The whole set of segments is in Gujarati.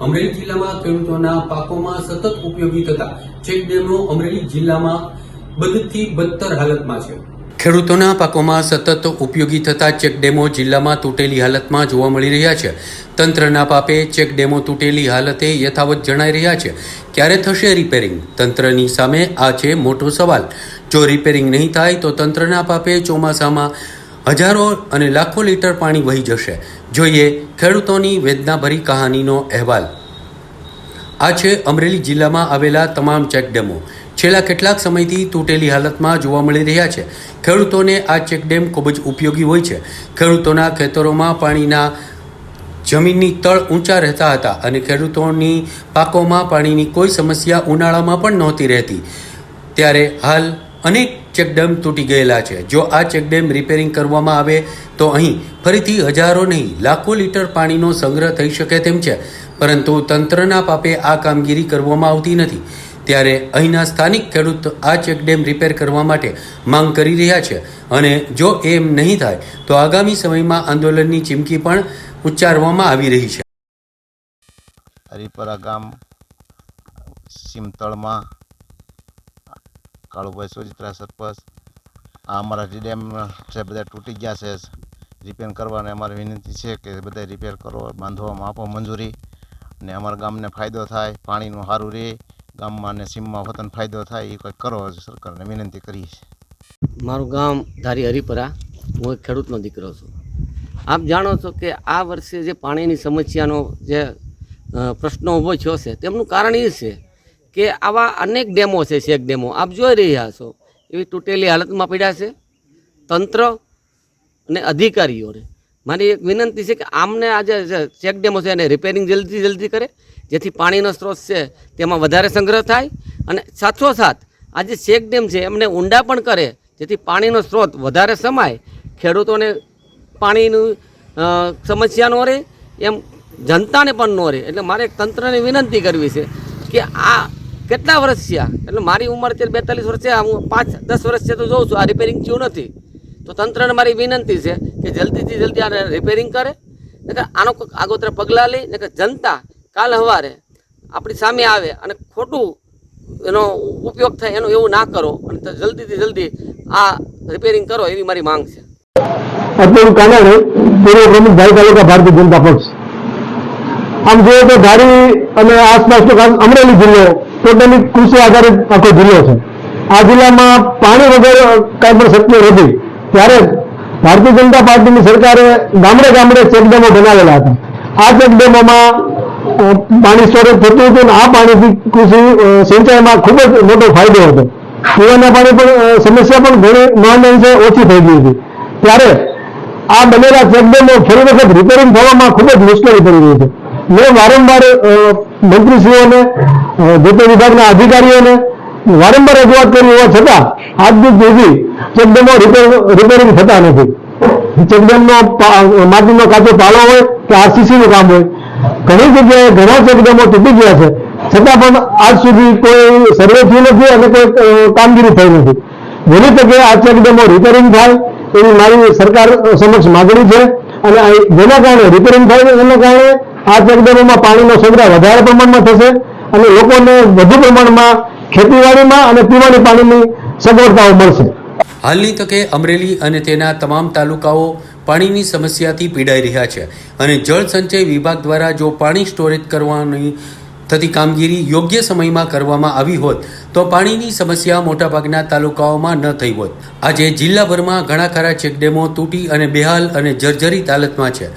અમરેલી જિલ્લામાં ખેડૂતોના પાકોમાં સતત ઉપયોગી થતા ચેક ડેમો અમરેલી જિલ્લામાં બદથી બદતર હાલતમાં છે. ખેડૂતોના પાકોમાં સતત ઉપયોગી થતા ચેકડેમો જિલ્લામાં તૂટેલી હાલતમાં જોવા મળી રહ્યા છે. તંત્રના પાપે ચેકડેમો તૂટેલી હાલતે યથાવત જણાઈ રહ્યા છે. ક્યારે થશે રિપેરિંગ તંત્રની સામે આ છે મોટો સવાલ. જો રિપેરિંગ નહીં થાય તો તંત્રના પાપે ચોમાસામાં હજારો અને લાખો લીટર પાણી વહી જશે. જોઈએ ખેડૂતોની વેદનાભરી કહાનીનો અહેવાલ. આ છે અમરેલી જિલ્લામાં આવેલા તમામ ચેકડેમો છેલ્લા કેટલાક સમયથી તૂટેલી હાલતમાં જોવા મળી રહ્યા છે. ખેડૂતોને આ ચેકડેમ ખૂબ જ ઉપયોગી હોય છે. ખેડૂતોના ખેતરોમાં પાણીના જમીનની તળ ઊંચા રહેતા હતા અને ખેડૂતોની પાકોમાં પાણીની કોઈ સમસ્યા ઉનાળામાં પણ નહોતી રહેતી. ત્યારે હાલ અનેક ચેકડેમ તૂટી ગયેલા છે. જો આ ચેકડેમ રિપેરિંગ કરવામાં આવે તો અહીં ફરીથી હજારો નહીં, લાખો લીટર પાણીનો સંગ્રહ થઈ શકે તેમ છે. પરંતુ તંત્રના પાપે આ કામગીરી કરવામાં આવતી નથી. ત્યારે અહીંના સ્થાનિક ખેડૂત આ ચેકડેમ રિપેર કરવા માટે માંગ કરી રહ્યા છે. અને જો એમ નહીં થાય, તો આગામી સમયમાં આંદોલનની ચીમકી પણ ઉચ્ચારવામાં આવી રહી છે. હરિપરા ગામ, સીમતળમાં કાળુભાઈ સોજિત્રા સરપંચ. આ અમારા ડેમ છે, બધા તૂટી ગયા છે. રિપેર કરવાની અમારી વિનંતી છે કે બધા રિપેર કરો, બાંધવામાં આપો મંજૂરી અને અમારા ગામને ફાયદો થાય, પાણીનું સારું રહે, ગામમાં અને સીમમાં વતન ફાયદો થાય, એ કંઈક કરો સરકારને વિનંતી કરીએ મારું ગામ ધારી હરિપરા. હું એક ખેડૂતનો દીકરો છું. આપ જાણો છો કે આ વર્ષે જે પાણીની સમસ્યાનો જે પ્રશ્ન ઊભો થયો છે, તેમનું કારણ એ છે કે આવા અનેક ડેમો છે શેક ડેમો. આપ જોઈ રહ્યા છો. એવી તૂટેલી હાલતમાં પડ્યા છે. તંત્ર અને અધિકારીઓને મારી એક વિનંતી છે કે આમને આજે શેક ડેમો છે એને રિપેરિંગ જલ્દી જલ્દી કરે. જેથી પાણીનો સ્ત્રોત છે તેમાં વધારે સંગ્રહ થાય. અને સાથોસાથ આ જે શેક ડેમ છે એમને ઊંડા પણ કરે. જેથી પાણીનો સ્ત્રોત વધારે સમાય. ખેડૂતોને પાણીનું સમસ્યા ન રહે. એમ જનતાને પણ ન રહે. એટલે મારે એક તંત્રને વિનંતી કરવી છે કે આ કેટલા વર્ષ થયા? એટલે મારી ઉંમર અત્યારે બેતાલીસ વર્ષ છે હું પાંચ, દસ વર્ષ છે તો જોઉં છું. આ રિપેરિંગ થયું નથી. તો તંત્રને મારી વિનંતી છે કે જલ્દીથી જલ્દી આને રિપેરિંગ કરે. નકર આનો આગોતરા પગલાં લઈ નકર જનતા કાલ સવારે આપણી સામે આવે અને ખોટું એનો ઉપયોગ થાય એનું એવું ના કરો અને જલ્દીથી જલ્દી આ રિપેરિંગ કરો એવી મારી માંગ છે. અતુલ કાનાણી પૂર્વ પ્રમુખ ભાઈ તાલુકા ભારતીય જનતા પક્ષ. આમ જોઈએ તો ધારી અને આસપાસનો અમરેલી જિલ્લો ટોટલી કૃષિ આધારિત આખો જિલ્લો છે. આ જિલ્લામાં પાણી વગર કાંઈ પણ શક્ય નથી. ત્યારે ભારતીય જનતા પાર્ટીની સરકારે ગામડે ગામડે ચેકડેમો બનાવેલા હતા. આ ચેકડેમોમાં પાણી સ્ટોરેજ થતું હતું અને આ પાણીથી કૃષિ સિંચાઈમાં ખૂબ જ મોટો ફાયદો હતો. પીવાના પાણી પણ સમસ્યા પણ ઘણી નોંધ અંશે ઓછી થઈ ગઈ હતી. ત્યારે આ બનેલા ચેકડેમો ફરી વખત રિપેરિંગ થવામાં ખૂબ જ મુશ્કેલી પડી રહી છે. મેં વારંવાર મંત્રીશ્રીઓને જે તે વિભાગના અધિકારીઓને વારંવાર રજૂઆત કરી હોવા છતાં આજ દિવસ સુધી ચેકડેમો રિપેરિંગ થતા નથી. ચેકડેમનો માટીનો કાચો પાળો હોય કે આરસીસીનું કામ હોય, ઘણી જગ્યાએ ઘણા ચેકડેમો તૂટી ગયા છે. છતાં પણ આજ સુધી કોઈ સર્વે થયું નથી અને કોઈ કામગીરી થઈ નથી. જેની તકે આ ચેકડેમો રિપેરિંગ થાય એવી મારી સરકાર સમક્ષ માગણી છે અને જેના કારણે રિપેરિંગ થાય એના કારણે આ ચેકડેમોમાં પાણીનો સંગ્રહ વધારે પ્રમાણમાં થશે અને લોકોને વધુ પ્રમાણમાં ખેતીવાડીમાં અને પીવાના પાણીની સગવડતાઓ મળશે. હાલની તકે અમરેલી અને તેના તમામ તાલુકાઓ પાણીની સમસ્યાથી પીડાઈ રહ્યા છે અને જળ સંચય વિભાગ દ્વારા જો પાણી સ્ટોરેજ કરવાની થતી કામગીરી યોગ્ય સમયમાં કરવામાં આવી હોત, તો પાણીની સમસ્યા મોટાભાગના તાલુકાઓમાં ન થઈ હોત. આજે જિલ્લાભરમાં ઘણા ખરા ચેકડેમો તૂટી અને બેહાલ અને જર્જરિત હાલતમાં છે.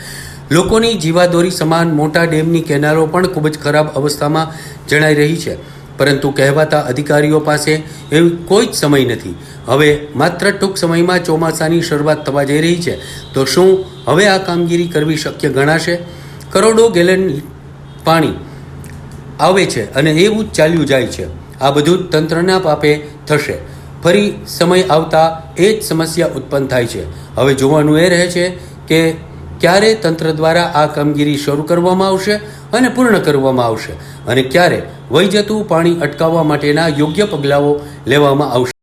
લોકોની જીવાદોરી સમાન મોટા ડેમની કેનાલો પણ ખૂબ જ ખરાબ અવસ્થામાં જણાઈ રહી છે. પરંતુ કહેવાતા અધિકારીઓ પાસે એવી કોઈ જ સમય નથી. હવે માત્ર ટૂંક સમયમાં ચોમાસાની શરૂઆત થવા જઈ રહી છે. તો શું હવે આ કામગીરી કરવી શક્ય ગણાશે? કરોડો ગેલન પાણી આવે છે અને એવું જ ચાલ્યું જાય છે. આ બધું તંત્રના પાપે થશે. ફરી સમય આવતા એ જ સમસ્યા ઉત્પન્ન થાય છે. હવે જોવાનું એ રહે છે કે ક્યારે તંત્ર દ્વારા આ કામગીરી શરૂ કરવામાં આવશે અને પૂર્ણ કરવામાં આવશે? અને ક્યારે વહી જતું પાણી અટકાવવા માટેના યોગ્ય પગલાઓ લેવામાં આવશે?